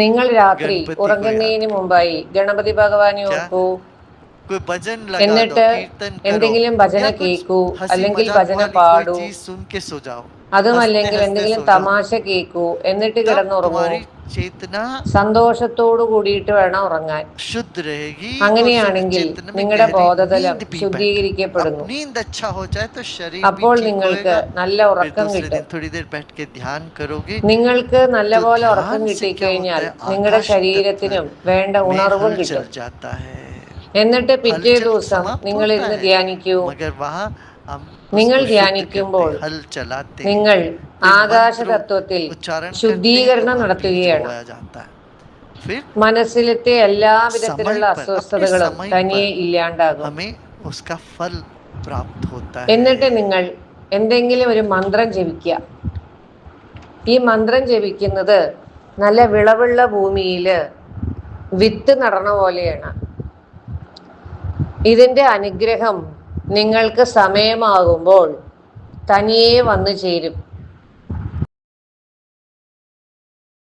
നിങ്ങൾ രാത്രി ഉറങ്ങുന്നതിന് മുമ്പായി ഗണപതി ഭഗവാനെ ഓർക്കൂ. എന്നിട്ട് എന്തെങ്കിലും ഭജന കേൾക്കൂ അല്ലെങ്കിൽ ഭജന പാടൂ. അതുമല്ലെങ്കിൽ എന്തെങ്കിലും തമാശ കേൾക്കൂ എന്നിട്ട് കിടന്നുറങ്ങൂ. ചേതന സന്തോഷത്തോടു കൂടിയിട്ട് വേണം ഉറങ്ങാൻ. ശുദ്രേഹി അങ്ങനെയാണെങ്കിൽ നിങ്ങളുടെ ബോധതലം ശുദ്ധീകരിക്കപ്പെടുന്നു. അപ്പോൾ നിങ്ങൾക്ക് നല്ല ഉറക്കം കിട്ടും. നിങ്ങൾക്ക് നല്ലപോലെ ഉറക്കം കിട്ടിക്കഴിഞ്ഞാൽ നിങ്ങളുടെ ശരീരത്തിനും വേണ്ട ഉണർവും കിട്ടും. എന്നിട്ട് പിറ്റേ ദിവസം നിങ്ങൾ ഇന്ന് ധ്യാനിക്കൂ. നിങ്ങൾ ധ്യാനിക്കുമ്പോൾ നിങ്ങൾ ആകാശ തത്വത്തിൽ ശുദ്ധീകരണം നടത്തുകയാണ്. മനസ്സിലത്തെ എല്ലാ വിധത്തിലുള്ള അസ്വസ്ഥതകളും തനിയെ ഇല്ലാണ്ടാകും. എന്നിട്ട് നിങ്ങൾ എന്തെങ്കിലും ഒരു മന്ത്രം ജപിക്കുക. ഈ മന്ത്രം ജപിക്കുന്നത് നല്ല വിളവുള്ള ഭൂമിയിൽ വിത്ത് നടന്ന പോലെയാണ്. ഇതിന്റെ അനുഗ്രഹം നിങ്ങൾക്ക് സമയമാകുമ്പോൾ തനിയെ വന്നു ചേരും.